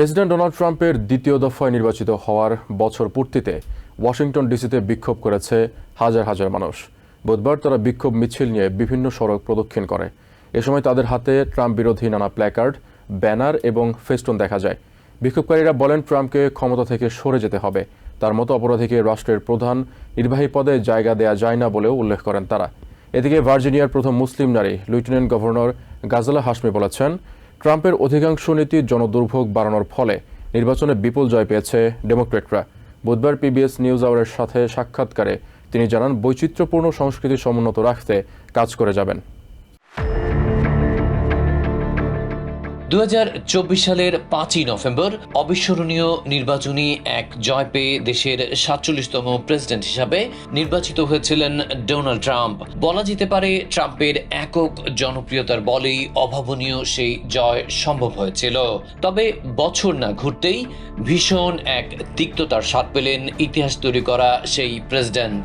President Donald ট্রাম্পের দ্বিতীয় দফায় নির্বাচিত হওয়ার বছর পূর্তিতে ওয়াশিংটন ডিসিতে বিক্ষোভ করেছে হাজার হাজার মানুষ। বুধবার তারা বিক্ষোভ মিছিল নিয়ে বিভিন্ন সড়ক প্রদক্ষিণ করে। এ সময় তাদের হাতে ট্রাম্প বিরোধী নানা প্ল্যাকার্ড, ব্যানার এবং ফেস্টুন দেখা যায়। বিক্ষোভকারীরা বলেন, ট্রাম্পকে ক্ষমতা থেকে সরে যেতে হবে। তার মতো অপরাধীকে রাষ্ট্রের প্রধান নির্বাহী পদে জায়গা দেয়া যায় না বলেও উল্লেখ করেন তারা। এদিকে ভার্জিনিয়ার প্রথম মুসলিম নারী, লেফটেন্যান্ট গভর্নর গাজালা হাসমি বলেছেন ট্রাম্পের অধিকাংশ নীতি জনদুর্ভোগ বাড়ানোর ফলে নির্বাচনে বিপুল জয় পেয়েছে ডেমোক্রেটরা। বুধবার পিবিএস নিউজ আওয়ারের সাথে সাক্ষাৎকারে তিনি জানান, বৈচিত্র্যপূর্ণ সংস্কৃতি সমুন্নত রাখতে কাজ করে যাবেন। দু হাজার চব্বিশ সালের পাঁচই নভেম্বর অবিস্মরণীয় নির্বাচনী এক জয় পেয়ে দেশের সাতচল্লিশতম প্রেসিডেন্ট হিসাবে নির্বাচিত হয়েছিলেন ডোনাল্ড ট্রাম্প। বলা যেতে পারে, ট্রাম্পের একক জনপ্রিয়তার বলেই অভাবনীয় সেই জয় সম্ভব হয়েছিল। তবে বছর না ঘুরতেই ভীষণ এক তিক্ততার স্বাদ পেলেন ইতিহাস তৈরি করা সেই প্রেসিডেন্ট।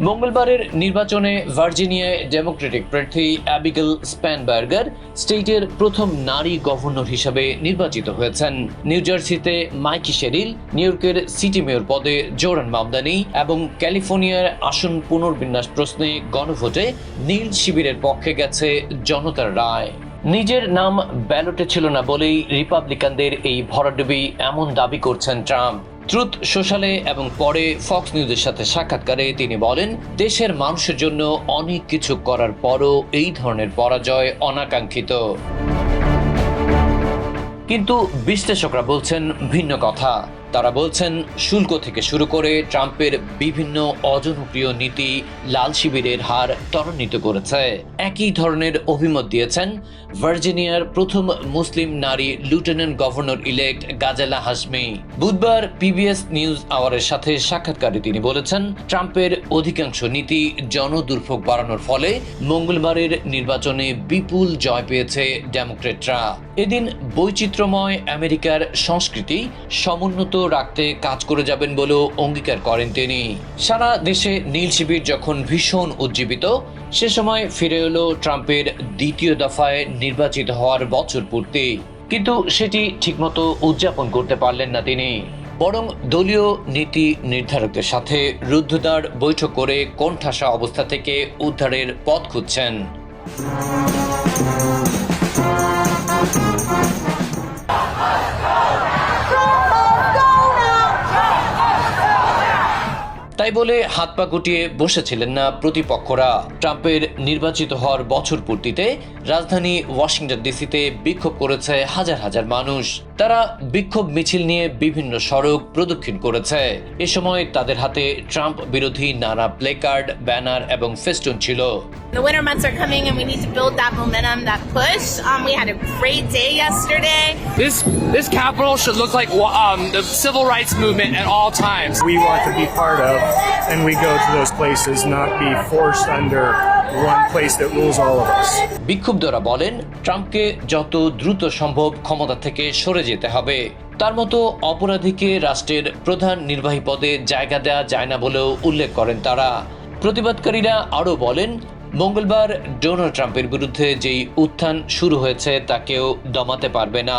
মঙ্গলবারের নির্বাচনে ভার্জিনিয়ায় ডেমোক্রেটিক প্রার্থী অ্যাবিগেল স্প্যানবার্গার স্টেটের প্রথম নারী গভর্নর হিসাবে নির্বাচিত হয়েছেন। নিউ জার্সিতে মাইকি শেরিল, নিউ ইয়র্কের সিটি মেয়র পদে জোরান মামদানি এবং ক্যালিফোর্নিয়ার আসন পুনর্বিন্যাস প্রশ্নে গণভোটে নীল শিবিরের পক্ষে গেছে জনতার রায়। নিজের নাম ব্যালটে ছিল না বলেই রিপাবলিকানদের এই ভরাডুবি এমন দাবি করছেন ট্রাম্প। ট্রুথ সোশ্যালে এবং পরে ফক্স নিউজের সাথে সাক্ষাৎকারে তিনি বলেন, দেশের মানুষের জন্য অনেক কিছু করার পরও এই ধরনের পরাজয় অনাকাঙ্ক্ষিত। কিন্তু বিশ্লেষকরা বলছেন, ভিন্ন কথা। তারা বলছেন, শুল্ক থেকে শুরু করে ট্রাম্পের বিভিন্ন অজনপ্রিয় নীতি লাল শিবিরের হার ত্বরান্বিত করেছে। একই ধরনের অভিমত দিয়েছেন ভার্জিনিয়ার প্রথম মুসলিম নারী lieutenant governor elect Ghazala Hashmi বুধবার পিবিএস নিউজ আওয়ারের সাথে সাক্ষাৎকারে তিনি বলেছেন, ট্রাম্পের অধিকাংশ নীতি জনদুর্ভোগ বাড়ানোর ফলে মঙ্গলবারের নির্বাচনে বিপুল জয় পেয়েছে ডেমোক্রেটরা। এদিন বৈচিত্র্যময় আমেরিকার সংস্কৃতি, সমুন্নত রাখতে কাজ করে যাবেন বলেও অঙ্গীকার করেন তিনি। সারা দেশে নীল শিবির যখন ভীষণ উজ্জীবিত, সে সময় ফিরে এলো ট্রাম্পের দ্বিতীয় দফায় নির্বাচিত হওয়ার বছর পূর্তি। কিন্তু সেটি ঠিকমতো উদযাপন করতে পারলেন না তিনি। বরং দলীয় নীতি নির্ধারকদের সাথে রুদ্ধদ্বার বৈঠক করে কোণঠাসা অবস্থা থেকে উদ্ধারের পথ খুঁজছেন। তাই বলে হাত পা গুটিয়ে বসেছিলেন না প্রতিপক্ষরা ট্রাম্পের নির্বাচিত হওয়ার বছর পূর্তিতে রাজধানী ওয়াশিংটন ডিসিতে বিক্ষোভ করেছে হাজার হাজার মানুষ তারা বিক্ষোভ মিছিল নিয়ে বিভিন্ন সড়ক প্রদক্ষিণ করেছে এ সময় তাদের হাতে ট্রাম্প বিরোধী নানা প্লেকার্ড ব্যানার এবং ফেস্টুন ছিল The winter months are coming and we need to build that momentum, that push. Um, we had a great day yesterday. This this capital should look like um, the civil rights movement at all times. we want to be part of, and we go to those places, not be forced under one place that rules all of us. বিক্ষুব্ধরা বলেন ট্রাম্পকে যত দ্রুত সম্ভব ক্ষমতা থেকে সরে যেতে হবে। তার মতো অপরাধীকে রাষ্ট্রের প্রধান নির্বাহী পদে জায়গা দেওয়া যায় না বলেও উল্লেখ করেন তারা। প্রতিবাদকারীরা আরও বলেন মঙ্গলবার ডোনাল্ড ট্রাম্পের বিরুদ্ধে যেই উত্থান শুরু হয়েছে তা কেউ দমাতে পারবে না।